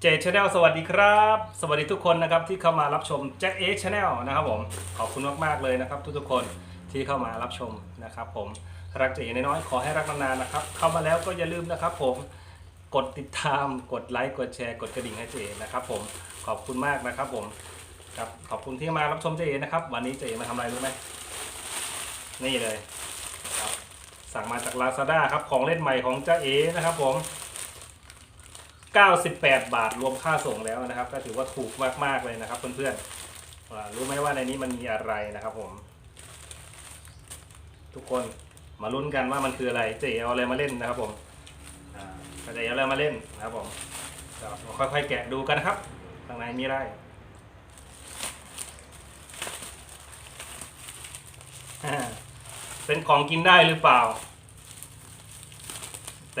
เจชแนลสวัสดีครับ สวัสดีทุกคนนะครับที่เข้ามารับชมแจ็คเอชแนลนะครับผมขอบคุณมากๆเลยนะครับ ทุกๆคนที่เข้ามารับชมนะครับ ผมรักเจน้อยๆขอให้รักนานๆนะครับ เข้ามาแล้วก็อย่าลืมนะครับ ผมกดติดตามกดไลค์กดแชร์กดกระดิ่งให้เจนะครับ ผมขอบคุณมากนะครับ ผมครับขอบคุณที่มารับชมเจนะครับ วันนี้เจมาทำอะไรรู้ไหมนี่เลย สั่งมาจาก Lazada ครับ ของเล่นใหม่ของเจ้าเอนะครับผม 98 บาทรวมค่าส่งแล้วนะครับ ก็ถือว่าถูกมากๆเลยนะครับ เพื่อนๆรู้ไหมว่าในนี้มันมีอะไรนะครับผม ทุกคนมาลุ้นกันว่ามันคืออะไรเจะเอาอะไรมาเล่นนะครับผมอ่าก็จะเอาอะไรมาเล่นนะครับผมก็ค่อยๆแกะดูกันนะครับข้างในมีอะไรเป็นของกินได้หรือเปล่า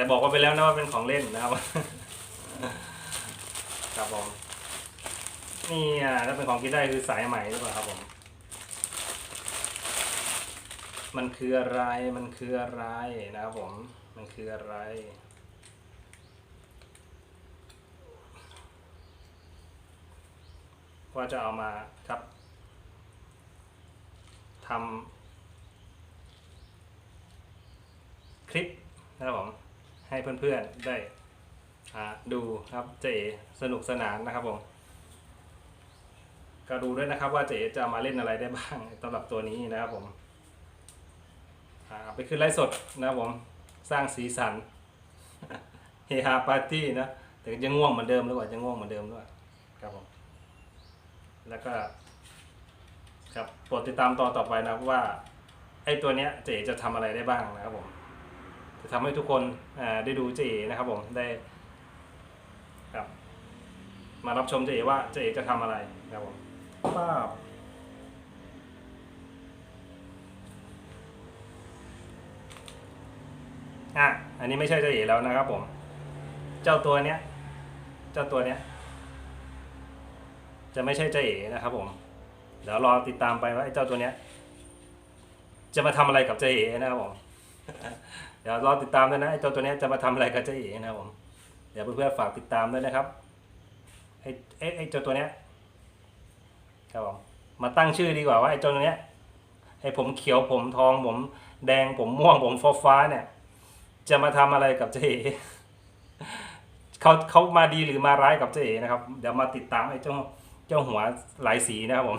แต่บอกว่าไปแล้วนะว่าเป็นของเล่นนะครับ ครับผมนี่อะถ้าเป็นของกินได้คือสายไหมหรือเปล่าครับผม มันคืออะไรมันคืออะไรนะครับผม มันคืออะไรว่าจะเอามาครับทำคลิปนะครับผม ให้เพื่อนๆได้อ่าดูครับเจ๋สนุกสนานนะครับผมก็ดูด้วยนะครับว่าเจ๋จะมาเล่นอะไรได้บ้างสำหรับตัวนี้นะครับผมเอาไปขึ้นไลฟ์สดนะครับผมสร้างสีสันเฮฮาปาร์ตี้นะแต่ยังง่วงเหมือนเดิมหรือเปล่าจะง่วงเหมือนเดิมด้วยครับผมแล้วก็ครับโปรดติดตามตอนต่อไปนะว่าไอ้ตัวเนี้ยเจ๋จะทำอะไรได้บ้างนะครับผม จะทำให้ทุกคนได้ดูเจเอ๋นะครับผมได้ครับมารับชมเจเอ๋ว่าเจเอ๋จะทำอะไรครับผมป้าบอะอันนี้ไม่ใช่เจเอ๋แล้วนะครับผม เจ้าตัวเนี้ย เจ้าตัวเนี้ย จะไม่ใช่เจเอ๋นะครับผมเดี๋ยวรอติดตามไปว่าไอ้เจ้าตัวเนี้ย จะมาทำอะไรกับเจเอ๋นะครับผม เดี๋ยวรอติดตามด้วยนะไอ้เจ้าตัวเนี้ยจะมาทำอะไรกับเจเอ๋นะครับผมเดี๋ยวเพื่อนๆฝากติดตามด้วยนะครับไอ้ไอ้ไอเจ้าตัวเนี้ยครับผมมาตั้งชื่อดีกว่าว่าไอ้เจ้าตัวเนี้ยไอ้ผมเขียวผมทองผมแดงผมม่วงผมฟ้าฟ้าเนี่ย จะมาทำอะไรกับเจเอ๋เขาเขามาดีหรือมาร้ายกับเจเอ๋นะครับ เดี๋ยวมาติดตามไอ้เจ้าเจ้าหัวหลายสีนะครับผม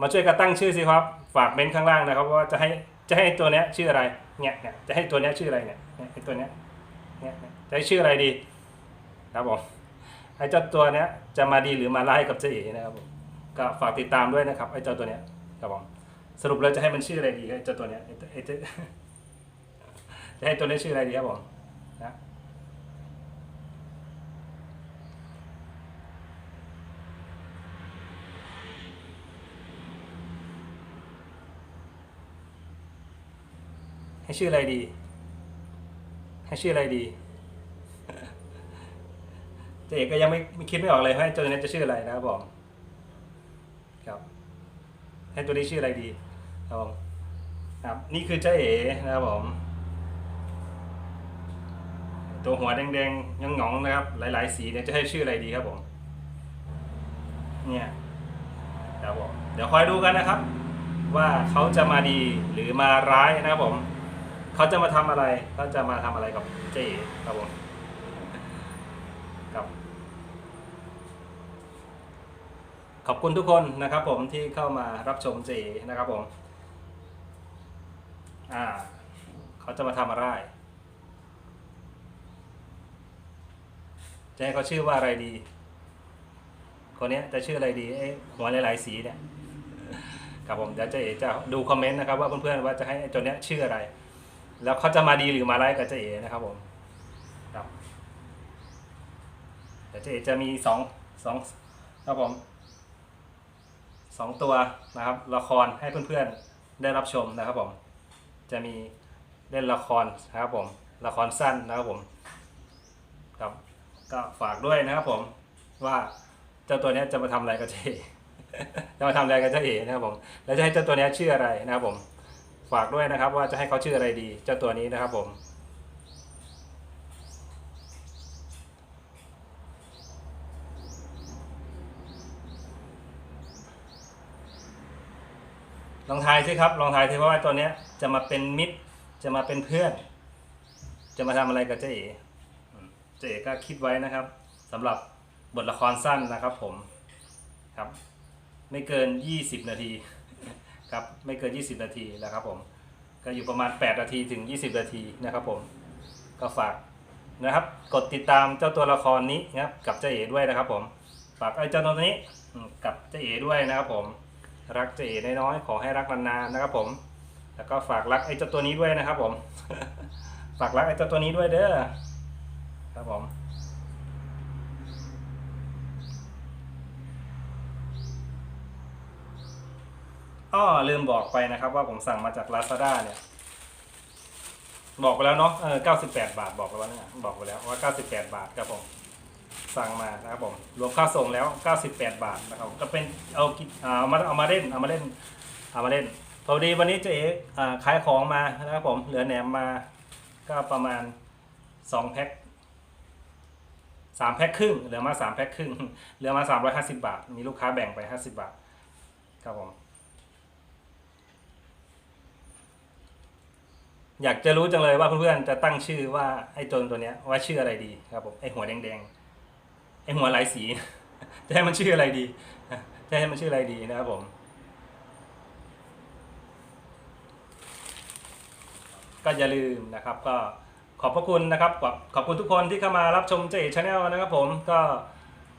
มาช่วยกันตั้งชื่อสิครับ ฝากเมนข้างล่างนะครับ ว่าจะให้ จะให้ตัวเนี้ยชื่ออะไรเนี่ยเนี่ยจะให้ตัวเนี้ยชื่ออะไรเนี่ยเนี่ยไอ้ตัวเนี้ยเนี่ยจะให้ชื่ออะไรดีครับผมไอ้เจ้าตัวเนี้ยจะมาดีหรือมาร้ายกับเจ๊เอ๋นะครับผมก็ฝากติดตามด้วยนะครับไอ้เจ้าตัวเนี้ยครับผมสรุปแล้วจะให้มันชื่ออะไรดีไอ้เจ้าตัวเนี้ยไอ้เจ้าจะให้ตัวนี้ชื่ออะไรดีครับผมนะ ให้ชื่ออะไรดี ให้ชื่ออะไรดีเจ๊เอกก็ยังไม่ไม่คิดไม่ออกเลยว่าตัวนี้จะชื่ออะไรนะครับผมครับ ให้ตัวนี้ชื่ออะไรดีครับผมครับนี่คือเจ๊เอ๋นะครับผมตัวหัวแดงๆยังหงองนะครับ หลาย ๆ สีเนี่ยจะให้ชื่ออะไรดีครับผมเนี่ยครับผมเดี๋ยวคอยดูกันนะครับ ว่าเขาจะมาดีหรือมาร้ายนะครับผม เขาจะมาทำอะไรเขาจะมาทำอะไรกับเจ๊ครับผมครับ ขอบคุณทุกคนนะครับผมที่เข้ามารับชมเจนะครับผม อ่า เขาจะมาทำอะไรจะให้เขาชื่อว่าอะไรดี คนเนี้ยจะชื่ออะไรดีไอ้หัวหลายๆสีเนี่ย ครับผมเดี๋ยวเจจะดูคอมเมนต์นะครับว่าเพื่อนๆว่าจะให้ไอ้ตัวเนี้ยชื่ออะไร แล้วเขาจะมาดีหรือมาร้ายกับเจ๊เอนะครับผมครับเดี๋ยวเจ๊เอจะมีสองสองครับผมสองตัวนะครับ ละครให้เพื่อนๆได้รับชมนะครับผม จะมีเล่นละครนะครับผม ละครสั้นนะครับผม ครับก็ฝากด้วยนะครับผมว่าเจ้าตัวนี้จะมาทำอะไรกับเจ๊จะมาทำอะไรกับเจเอนะครับผม แล้วจะให้เจ้าตัวนี้ชื่ออะไรนะครับผม ฝากด้วยนะครับ ว่าจะให้เขาชื่ออะไรดี เจ้าตัวนี้นะครับผมลองทายสิครับ ลองทายสิเพราะว่าตัวเนี้ยจะมาเป็นมิตร จะมาเป็นเพื่อน จะมาทำอะไรกับเจ๊เอ๋เจ๊เอ๋ก็คิดไว้นะครับสำหรับบทละครสั้นนะครับผมครับ ไม่เกิน 20 นาที ครับไม่เกิน 20 นาทีนะครับผมก็อยู่ประมาณ 8 นาทีถึง 20 นาทีนะครับผมก็ฝากนะครับ กดติดตามเจ้าตัวละครนี้นะครับกับเจ๊เอ๋ด้วยนะครับผมฝากไอ้เจ้าตัวนี้กับเจ๊เอ๋ด้วยนะครับผมรักเจ๊เอ๋น้อยๆขอให้รักนานๆนะครับผม แล้วก็ฝากรักไอ้เจ้าตัวนี้ด้วยนะครับผม ฝากรักไอ้เจ้าตัวนี้ด้วยเด้อครับผม อ้อลืมบอกไปนะครับว่าผมสั่งมาจาก Lazada เนี่ย บอกไปแล้วเนาะเออ98 บาทบอกไปแล้วเนี่ยบอกไปแล้วว่า 98 บาทครับผมสั่งมานะครับผมรวมค่าส่งแล้ว 98 บาทนะครับก็เป็นเอาเอามาเอามาเล่นเอามาเล่นเอามาเล่นพอดีวันนี้เจ๊อ่าขายของมานะครับผมเหลือแหนมมาก็ประมาณ 2 แพ็คสามแพ็คครึ่งเหลือมาสามแพ็คครึ่งเหลือมาสามร้อยห้าสิบาท มีลูกค้าแบ่งไปห้าสิบาท ครับผม อยากจะรู้จังเลยว่าเพื่อนๆจะตั้งชื่อว่าไอ้โจนตัวเนี้ยว่าชื่ออะไรดีครับผมไอ้หัวแดงๆไอ้หัวหลายสี จะให้มันชื่ออะไรดีจะให้มันชื่ออะไรดีนะครับผม ก็อย่าลืมนะครับ ก็ขอบพระคุณนะครับขอบขอบคุณทุกคนที่เข้ามารับชมเจชาแนลนะครับผมก็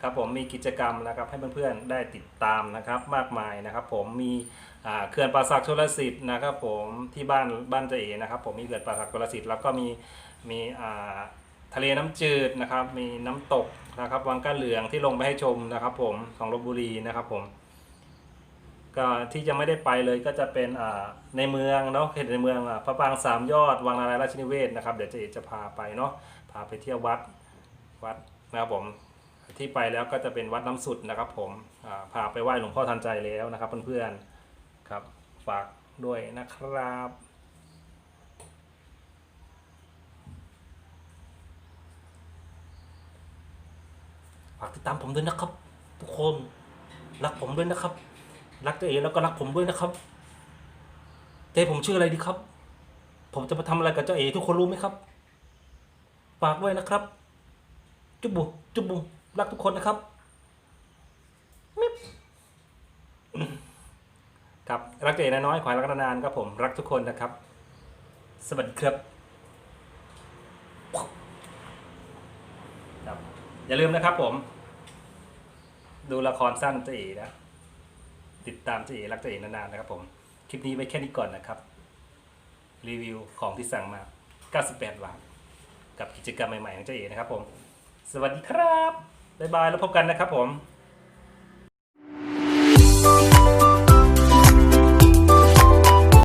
ครับผมมีกิจกรรมนะครับให้เพื่อนๆได้ติดตามนะครับมากมายนะครับ ผมมีเขื่อนป่าสักชลสิทธิ์นะครับ ผมที่บ้านบ้านเจเอนะครับ ผมมีเขื่อนป่าสักชลสิทธิ์แล้วก็มีมีทะเลน้ำจืดนะครับ มีน้ำตกนะครับวังก้าเหลืองที่ลงไปให้ชมนะครับ ผมของลบบุรีนะครับ ผม ก็ที่จะไม่ได้ไปเลยก็จะเป็นในเมืองเนาะเขตในเมืองพระปางสามยอดวังนารายราชนิเวศนะครับเดี๋ยวเจะจะพาไปเนาะพาไปเที่ยววัดวัดนะครับผม ที่ไปแล้วก็จะเป็นวัดน้ำสุดนะครับ ผมพาไปไหว้หลวงพ่อทันใจแล้วนะครับ เพื่อนๆครับฝากด้วยนะครับฝากติดตามผมด้วยนะครับ ทุกคนรักผมด้วยนะครับ รักตัวเองแล้วก็รักผมด้วยนะครับเจ๊ผมชื่ออะไรดีครับ ผมจะมาทำอะไรกับเจ้าเอ๋ทุกคนรู้ไหมครับฝากด้วยนะครับ จุบบุจุบบุ รักทุกคนนะครับครับรักเจ๊น้อยๆขอให้รักนานๆครับผมรักทุกคนนะครับ สวัสดีครับครับ อย่าลืมนะครับผม ดูละครสั้นเจ๊เอ๋นะติดตามเจ๊เอ๋รักเจ๊เอ๋นานๆนะครับผม คลิปนี้ไว้แค่นี้ก่อนนะครับ รีวิวของที่สั่งมา 98 บาท กับกิจกรรมใหม่ๆของเจ๊เอนะครับผม สวัสดีครับ บ๊ายบายแล้วพบกันนะครับผม